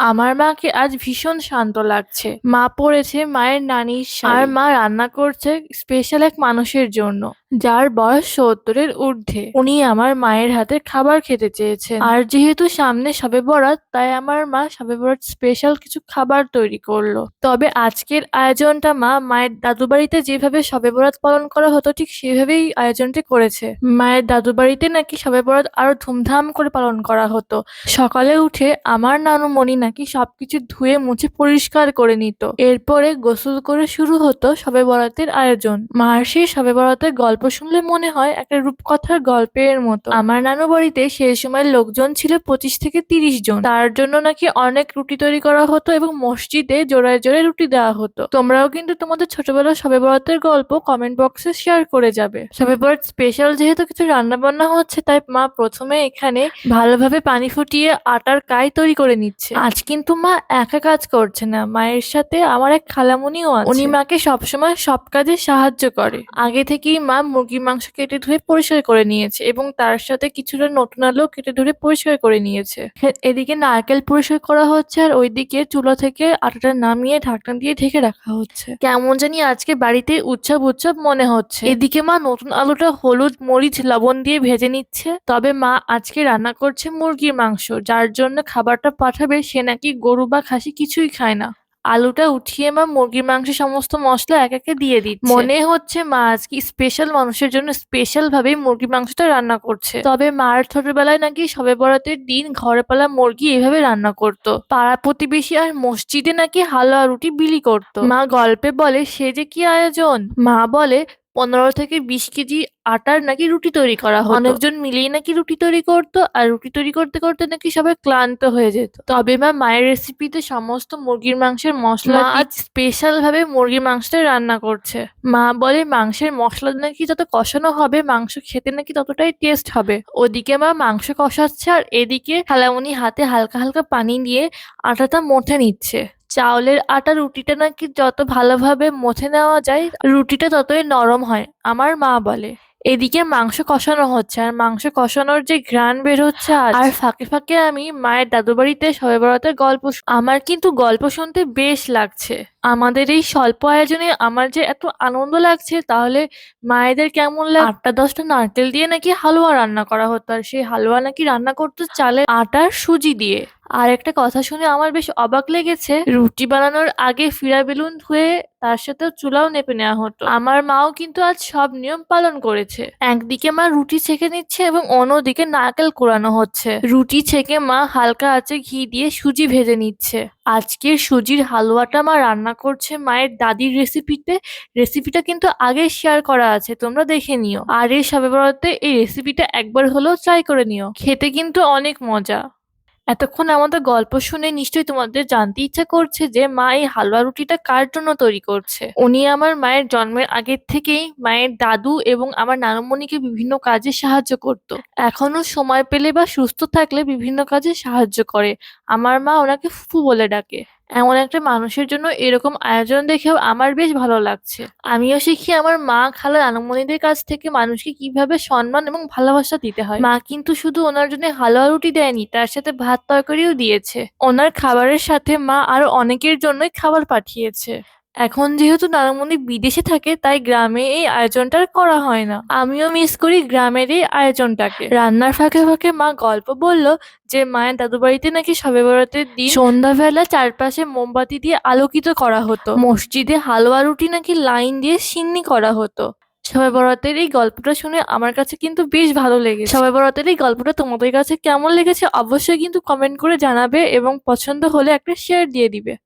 আমার মাকে আজ ভীষণ শান্ত লাগছে। মা পড়েছে, মায়ের শাড়ি। আর মা রান্না করছে স্পেশাল এক মানুষের জন্য, যার বয়স সত্তরের ঊর্ধ্বে। উনি আমার মায়ের হাতে খাবার খেতে চেয়েছেন। আর যেহেতু সামনে সবে বরাত, তাই আমার মা সবে বরাত স্পেশাল কিছু খাবার তৈরি করল। তবে আজকের আয়োজনটা মা মায়ের দাদু বাড়িতে যেভাবে সবে বরাত পালন করা হতো, ঠিক সেভাবেই আয়োজনটি করেছে। মায়ের দাদু বাড়িতে নাকি সবে বরাত আরও ধুমধাম করে পালন করা হতো। সকালে উঠে আমার নানু মনি নাকি সবকিছু ধুয়ে মুছে পরিষ্কার করে নিত। এরপরে গোসল করে শুরু হতো সবে বরাতের আয়োজন। মার সেই সবে বরাতের গল্প শুনলে মনে হয় একটা রূপকথার গল্পের মতো। আমার নানু বাড়িতে সেই সময় লোকজন ছিল পঁচিশ থেকে তিরিশ জন। তার জন্য নাকি অনেক রুটি তৈরি করা হতো এবং মসজিদে জোড়ায় জোড়ায় রুটি দেওয়া হতো। তোমরাও কিন্তু তোমাদের ছোটবেলার সবে বরাতের গল্প কমেন্ট বক্সে শেয়ার করে যাবে। সবে বরাত স্পেশাল যেহেতু কিছু রান্না বান্না হচ্ছে, তাই মা প্রথমে এখানে ভালোভাবে পানি ফুটিয়ে আটার কাই তৈরি করে নিচ্ছে। আজ কিন্তু মা একা কাজ করছে না। মায়ের সাথে আমার এক খালামুনিও আছে। উনি মাকে সবসময় সব কাজে সাহায্য করে। আগে থেকেই মা মুরগির মাংস কেটে ধুয়ে পরিষ্কার করে নিয়েছে এবং তার সাথে কিছুটা নতুন আলু কেটে ধরে পরিষ্কার করে নিয়েছে। এদিকে নারকেল পরিষ্কার করা হচ্ছে আর ওইদিকে চুলা থেকে আটাটা নামিয়ে ঢাকনা দিয়ে ঢেকে রাখা হচ্ছে। কেমন জানি আজকে বাড়িতে উৎসব উৎসব মনে হচ্ছে। এদিকে মা নতুন আলুটা হলুদ, মরিচ, লবণ দিয়ে ভেজে নিচ্ছে। তবে মা আজকে রান্না করছে মুরগির মাংস, যার জন্য খাবারটা পাঠাবে সে নাকি গরু বা খাসি কিছুই খায় না। আলুটা উঠিয়ে মা মুরগির মাংসের সমস্ত মশলা এক একে দিয়ে দিচ্ছে। মনে হচ্ছে মা আজকে স্পেশাল মানুষের জন্য স্পেশাল ভাবে মুরগির মাংসটা রান্না করছে। তবে মার ছোটবেলায় নাকি সবে বরাতের দিন ঘরে পালা মুরগি এভাবে রান্না করতো। পাড়া প্রতিবেশী আর মসজিদে নাকি হালুয়া রুটি বিলি করতো। মা গল্পে বলে, সে যে কি আয়োজন? মা বলে পনেরো থেকে বিশ কেজি আটার নাকি রুটি তৈরি করা হতো। অনেকজন মিলিয়ে নাকি রুটি তৈরি করতো আর রুটি তৈরি করতে করতে নাকি সবাই ক্লান্ত হয়ে যেত। তবে মা মায়ের রেসিপিতে সমস্ত মুরগির মাংসের মশলা আজ স্পেশাল ভাবে মুরগির মাংসটা রান্না করছে। মা বলে মাংসের মশলা নাকি যত কষানো হবে মাংস খেতে নাকি ততটাই টেস্ট হবে। ওদিকে মা মাংস কষাচ্ছে আর এদিকে খালামুনি হাতে হালকা হালকা পানি দিয়ে আটাটা মথে নিচ্ছে। চাউলের আটা রুটিটা নাকি যত ভালোভাবে মথে নেওয়া যায়, রুটিটা ততই নরম হয়, আমার মা বলে। এদিকে মাংস কষানো হচ্ছে, আর মাংস কষানোর যে ঘ্রাণ বের হচ্ছে আর ফাঁকে ফাঁকে আমি মায়ের দাদু বাড়িতে সবে বরাতের গল্প আমার কিন্তু গল্প শুনতে বেশ লাগছে। আমাদের এই স্বল্প আয়োজনে আমার যে এত আনন্দ লাগছে, তাহলে মায়েদের কেমন লাগে আটটা দশটা নারকেল দিয়ে নাকি হালুয়া রান্না করা হতো, আর সেই হালুয়া নাকি রান্না করতো চালের আটার সুজি দিয়ে। আর একটা কথা শুনে আমার বেশ অবাক লেগেছে। রুটি বানানোর আগে ফিরা বেলুন ধুয়ে তার সাথে চুলাও নেপে নেওয়া হতো। আমার মাও কিন্তু আজ সব নিয়ম পালন করেছে। একদিকে মা রুটি ছেঁকে নিচ্ছে এবং অন্যদিকে নারকেল কোরানো হচ্ছে। রুটি ছেঁকে মা হালকা আঁচে ঘি দিয়ে সুজি ভেজে নিচ্ছে। আজকের সুজির হালুয়াটা মা রান্না করছে মায়ের দাদির রেসিপিতে। রেসিপিটা কিন্তু আগে শেয়ার করা আছে, তোমরা দেখে নিও। আর এই সবে বরাতে এই রেসিপিটা একবার হলেও ট্রাই করে নিও। খেতে কিন্তু অনেক মজা। এতক্ষণ আমাদের গল্প শুনে নিশ্চয়ই তোমাদের জানতে ইচ্ছা করছে যে মা এই হালুয়া রুটিটা কার জন্য তৈরি করছে। উনি আমার মায়ের জন্মের আগের থেকেই মায়ের দাদু এবং আমার নানুমণিকে বিভিন্ন কাজে সাহায্য করত। এখনও সময় পেলে বা সুস্থ থাকলে বিভিন্ন কাজে সাহায্য করে। আমার মা ওনাকে ফুফু বলে ডাকে। এমন একটা মানুষের জন্য এরকম আয়োজন দেখেও আমার বেশ ভালো লাগছে। আমিও শিখি আমার মা খালা নানুমণিদের কাছ থেকে মানুষকে কীভাবে সম্মান এবং ভালোবাসা দিতে হয়। মা কিন্তু শুধু ওনার জন্য হালুয়া রুটি দেয়নি, তার সাথে ভাত তরকারিও দিয়েছে। ওনার খাবারের সাথে মা আরও অনেকের জন্যই খাবার পাঠিয়েছে। এখন যেহেতু নানামণি বিদেশে থাকে, তাই গ্রামে এই আয়োজনটা করা হয় না। আমিও মিস করি গ্রামের এই আয়োজনটাকে। রান্নার ফাঁকে ফাঁকে মা গল্প বলল যে, মায়ের দাদু বাড়িতে নাকি সবে বরাতের দিন সন্ধ্যাবেলা চারপাশে মোমবাতি দিয়ে আলোকিত করা হতো। মসজিদে হালুয়া রুটি নাকি লাইন দিয়ে সিন্নি করা হতো। সবাই বরাতের এই গল্পটা শুনে আমার কাছে কিন্তু বেশ ভালো লেগেছে। সবাই বরাতের এই গল্পটা তোমাদের কাছে কেমন লেগেছে অবশ্যই কিন্তু কমেন্ট করে জানাবে এবং পছন্দ হলে একটা শেয়ার দিয়ে দিবে।